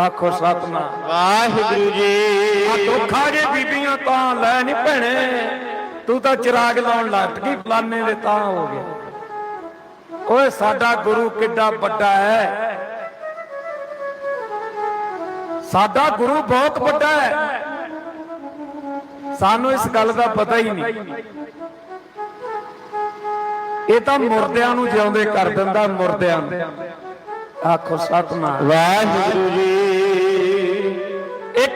ਆਖੋ ਸਤਨਾਮ। ਵਾਹਿਗੁਰੂ ਆ ਜੀ ਦੁੱਖਾਂ ਜੇ ਬੀਬੀਆਂ ਤਾਂ ਲੈ ਨਹੀਂ ਭੈਣੇ। ਤੂੰ ਤਾਂ ਚਿਰਾਗ ਲਾਉਣ ਲੱਗ ਗਈ ਫਲਾਨੇ ਦੇ ਤਾਂ ਹੋ ਗਿਆ। ਓਏ ਸਾਡਾ ਗੁਰੂ ਕਿੱਡਾ ਵੱਡਾ ਹੈ। ਸਾਡਾ ਗੁਰੂ ਬਹੁਤ ਵੱਡਾ ਹੈ। ਸਾਨੂੰ ਇਸ ਗੱਲ ਦਾ ਪਤਾ ਹੀ ਨਹੀਂ। ਇਹ ਤਾਂ ਮੁਰਦਿਆਂ ਨੂੰ ਜਿਉਂਦੇ ਕਰ ਦਿੰਦਾ ਮੁਰਦਿਆਂ ਨੂੰ। ਆਖੋ ਸਤਨਾਮ। ਵਾਹਿਗੁਰੂ ਜੀ।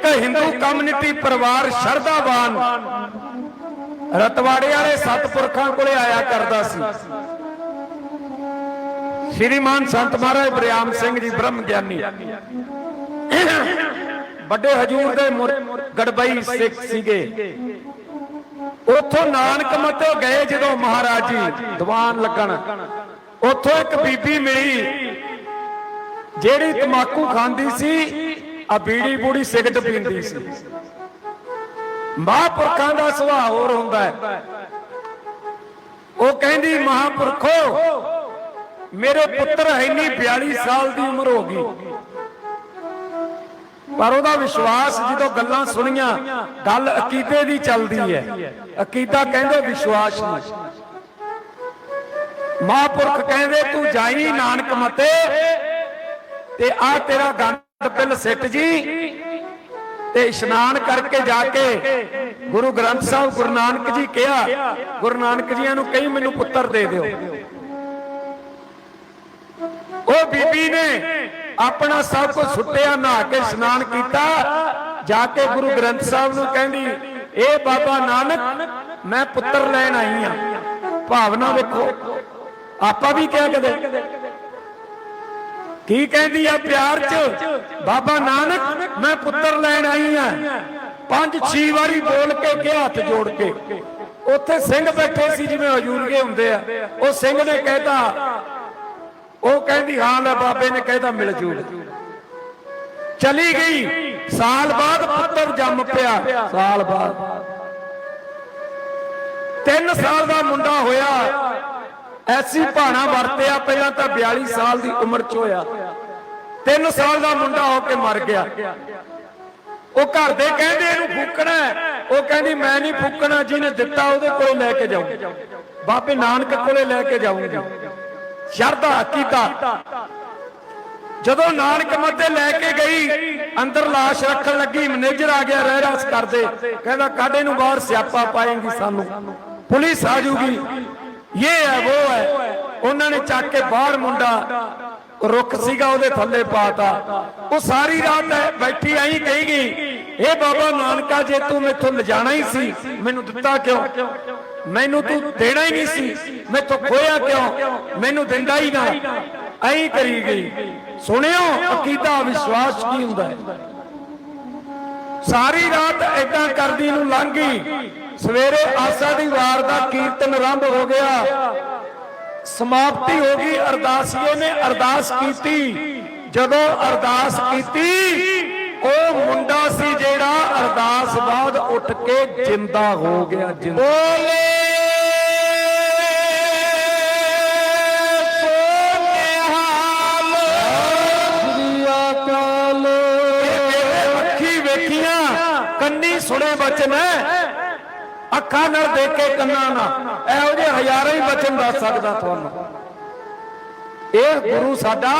ਇੱਕ ਹਿੰਦੂ ਕਮਿਊਨਿਟੀ ਪਰਿਵਾਰ ਸ਼ਰਧਾਵਾਨ ਰਤਵਾੜੇ ਵਾਲੇ ਸਤਪੁਰਖਾਂ ਕੋਲੇ ਆਇਆ ਕਰਦਾ ਸੀ। ਸ਼੍ਰੀਮਾਨ ਸੰਤ ਮਹਾਰਾਜ ਬ੍ਰਿਆਮ ਸਿੰਘ ਜੀ ਬ੍ਰਹਮ ਗਿਆਨੀ ਵੱਡੇ ਹਜੂਰ ਦੇ ਗੜਬਈ ਸਿੱਖ ਸੀਗੇ। ਉੱਥੋਂ ਨਾਨਕ ਮਤੋਂ ਗਏ ਜਦੋਂ ਮਹਾਰਾਜ ਜੀ ਦੀਵਾਨ ਲੱਗਣ। ਉੱਥੋਂ ਇੱਕ ਬੀਬੀ ਮਿਲੀ, ਜਿਹੜੀ ਤਮਾਕੂ ਖਾਂਦੀ ਸੀ। ਆ ਬੀੜੀ ਬੂੜੀ ਸਿਗਰਟ ਪੀਂਦੀ ਸੀ। ਮਹਾਂਪੁਰਖਾਂ ਦਾ ਸੁਭਾਅ ਹੋਰ ਹੁੰਦਾ ਹੈ। ਉਹ ਕਹਿੰਦੀ, ਮਹਾਂਪੁਰਖੋ, ਮੇਰੇ ਪੁੱਤਰ ਇੰਨੀ ਨਹੀਂ 42 ਸਾਲ ਦੀ ਉਮਰ ਹੋ ਗਈ। ਪਰ ਉਹਦਾ ਵਿਸ਼ਵਾਸ ਜਦੋਂ ਗੱਲਾਂ ਸੁਣੀਆਂ, ਗੱਲ ਅਕੀਦੇ ਦੀ ਚੱਲਦੀ ਹੈ। ਅਕੀਦਾ ਕਹਿੰਦੇ, ਵਿਸ਼ਵਾਸ ਨੂੰ ਮਹਾਂਪੁਰਖ ਕਹਿੰਦੇ, ਤੂੰ ਜਾਈ ਨਾਨਕ ਮਤੇ ਤੇ ਆ ਤੇਰਾ ਗੰਦ ਸਿੱਟ ਜੀ ਤੇ ਇਸ਼ਨਾਨ ਕਰਕੇ ਜਾ ਕੇ ਗੁਰੂ ਗ੍ਰੰਥ ਸਾਹਿਬ ਗੁਰੂ ਨਾਨਕ ਜੀ ਕਿਹਾ, ਗੁਰੂ ਨਾਨਕ ਜੀਆਂ ਨੂੰ ਕਹੀ ਮੈਨੂੰ ਪੁੱਤਰ ਦੇ ਦਿਓ। ਉਹ ਬੀਬੀ ਨੇ ਆਪਣਾ ਸਭ ਕੁਝ ਸੁੱਟਿਆ, ਨਹਾ ਕੇ ਇਸ਼ਨਾਨ ਕੀਤਾ, ਜਾ ਕੇ ਗੁਰੂ ਗ੍ਰੰਥ ਸਾਹਿਬ ਨੂੰ ਕਹਿੰਦੀ ਇਹ ਬਾਬਾ ਨਾਨਕ, ਮੈਂ ਪੁੱਤਰ ਲੈਣ ਆਈ ਆ। ਭਾਵਨਾ ਵੇਖੋ, ਆਪਾਂ ਵੀ ਕਿਹਾ ਕਦੇ ਕੀ ਕਹਿੰਦੀ ਆ ਪਿਆਰ ਚ? ਬਾਬਾ ਨਾਨਕ, ਮੈਂ ਪੁੱਤਰ ਲੈਣ ਆਈ ਆ। ਪੰਜ, ਛੀ ਵਾਰੀ ਬੋਲ ਕੇ ਕਿਹਾ ਹੱਥ ਜੋੜ ਕੇ। ਉੱਥੇ ਸਿੰਘ ਬੈਠੇ ਸੀ ਜਿਵੇਂ ਹਜੂਰਗੇ ਹੁੰਦੇ ਆ। ਉਹ ਸਿੰਘ ਨੇ ਕਹਿਤਾ, ਉਹ ਕਹਿੰਦੀ, ਹਾਂ ਲੈ ਬਾਬੇ ਨੇ ਕਹਿਤਾ, ਮਿਲ ਜੂੜ ਚਲੀ ਗਈ। ਸਾਲ ਬਾਅਦ ਪੁੱਤਰ ਜੰਮ ਪਿਆ। ਸਾਲ ਬਾਅਦ। 3 ਸਾਲ ਦਾ ਮੁੰਡਾ ਹੋਇਆ। ਐਸੀ ਭਾਣਾ ਵਰਤਿਆ ਪਹਿਲਾਂ ਤਾਂ 42 ਸਾਲ ਦੀ ਉਮਰ ਚ ਹੋਇਆ। 3 ਸਾਲ ਦਾ ਮੁੰਡਾ ਹੋ ਕੇ ਮਰ ਗਿਆ। ਉਹ ਘਰ ਦੇ ਕਹਿੰਦੇ ਇਹਨੂੰ ਫੂਕਣਾ ਉਹ ਕਹਿੰਦੀ, ਮੈਂ ਨਹੀਂ ਫੂਕਣਾ, ਜਿਹਨੇ ਦਿੱਤਾ ਉਹਦੇ ਕੋਲ ਲੈ ਕੇ ਜਾਊਂ ਬਾਬੇ ਨਾਨਕ ਕੋਲੇ ਲੈ ਕੇ ਜਾਊਂਗੀ। ਸ਼ਰਧਾ ਕੀਤਾ ਜਦੋਂ ਨਾਨਕ ਮੱਦੇ ਲੈ ਕੇ ਗਈ, ਅੰਦਰ ਲਾਸ਼ ਰੱਖਣ ਲੱਗੀ, ਮੈਨੇਜਰ ਆ ਗਿਆ ਰਹਿ ਰਸ ਕਰਦੇ। ਕਹਿੰਦਾ ਕਾਡੇ ਨੂੰ ਬਾਹਰ ਸਿਆਪਾ ਪਾਏਗੀ ਸਾਨੂੰ? ਪੁਲਿਸ ਆ ਜੂਗੀ। ਇਹ ਹੈ ਉਹ ਹੈ ਉਹਨਾਂ ਨੇ ਚੱਕ ਕੇ ਬਾਹਰ ਮੁੰਡਾ ਰੁੱਖ ਸੀਗਾ ਉਹਦੇ ਥੱਲੇ ਪਾਤਾ ਉਹ ਸਾਰੀ ਰਾਤ ਬੈਠੀ ਆਈ ਕਹੀ ਗਈ ਇਹ ਬਾਬਾ ਨਾਨਕਾ ਜੇ ਤੂੰ ਮੈਥੋਂ ਲਿਜਾਣਾ ਹੀ ਸੀ ਮੈਨੂੰ ਦਿੱਤਾ ਕਿਉਂ ਮੈਨੂੰ ਤੂੰ ਦੇਣਾ ਹੀ ਨਹੀਂ ਸੀ ਮੈਥੋਂ ਖੋਇਆ ਕਿਉਂ ਮੈਨੂੰ ਦਿੰਦਾ ਹੀ ਨਾ ਐਂ ਕਰੀ ਗਈ ਸੁਣਿਓ ਅਕੀਦਾ ਵਿਸ਼ਵਾਸ ਕੀ ਹੁੰਦਾ ਹੈ ਸਾਰੀ ਰਾਤ ਏਦਾਂ ਕਰਦੀ ਨੂੰ ਲੰਘ ਗਈ ਸਵੇਰੇ ਆਸਾ ਦੀ ਵਾਰ ਦਾ ਕੀਰਤਨ ਆਰੰਭ ਹੋ ਗਿਆ। ਸਮਾਪਤੀ ਹੋ ਗਈ। ਅਰਦਾਸੀਏ ਨੇ ਅਰਦਾਸ ਕੀਤੀ। ਜਦੋਂ ਅਰਦਾਸ ਕੀਤੀ ਉਹ ਮੁੰਡਾ ਸੀ ਜਿਹੜਾ ਅਰਦਾਸ ਬਾਅਦ ਉੱਠ ਕੇ ਜਿੰਦਾ ਹੋ ਗਿਆ। ਜਿੰਦਾ। ਸੁਣੇ ਬਚਨ। ਅੱਖਾਂ ਨਾਲ ਦੇਖੇ ਕੰਨਾਂ ਨਾਲ। ਇਹੋ ਜਿਹੇ ਹਜ਼ਾਰਾਂ ਹੀ ਬਚਨ ਦੱਸ ਸਕਦਾ ਤੁਹਾਨੂੰ। ਇਹ ਗੁਰੂ ਸਾਡਾ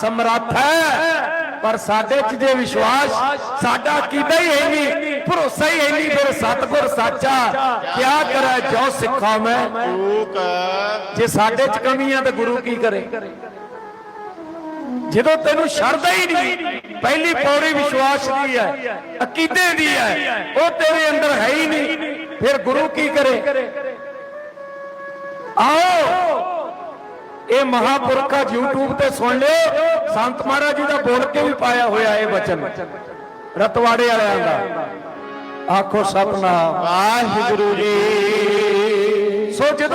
ਸਮਰੱਥ ਹੈ ਪਰ ਸਾਡੇ ਚ ਜੇ ਵਿਸ਼ਵਾਸ ਸਾਡਾ ਕੀਤਾ ਹੀ ਹੈ ਨਹੀਂ ਭਰੋਸਾ ਹੀ ਹੈ ਨਹੀਂ ਫਿਰ ਸਤਗੁਰ ਸਾਚਾ ਕਿਆ ਕਰੇ ਜੋ ਸਿੱਖਾਂ ਮੈਂ। ਜੇ ਸਾਡੇ ਚ ਕਮੀਆਂ ਤੇ ਗੁਰੂ ਕੀ ਕਰੇ? ਜਦੋਂ ਤੈਨੂੰ ਸ਼ਰਧਾ ਹੀ ਨਹੀਂ ਪਹਿਲੀ ਪੌੜੀ ਵਿਸ਼ਵਾਸ ਦੀ ਹੈ ਅਕੀਦੇ ਦੀ ਹੈ ਉਹ ਤੇਰੇ ਅੰਦਰ ਹੈ ਹੀ ਨਹੀਂ। ਫਿਰ ਗੁਰੂ ਕੀ ਕਰੇ? ਆਓ ਇਹ ਮਹਾਪੁਰਖਾ YouTube ਤੇ ਸੁਣ ਲਿਓ। ਸੰਤ ਮਹਾਰਾਜ ਜੀ ਦਾ ਬੋਲ ਕੇ ਵੀ ਪਾਇਆ ਹੋਇਆ ਇਹ ਬਚਨ ਰਤਵਾੜੇ ਵਾਲਿਆਂ ਦਾ। ਆਖੋ ਸਤਨਾਮ। ਵਾਹਿਗੁਰੂ ਜੀ। ਸੋ ਜਦੋਂ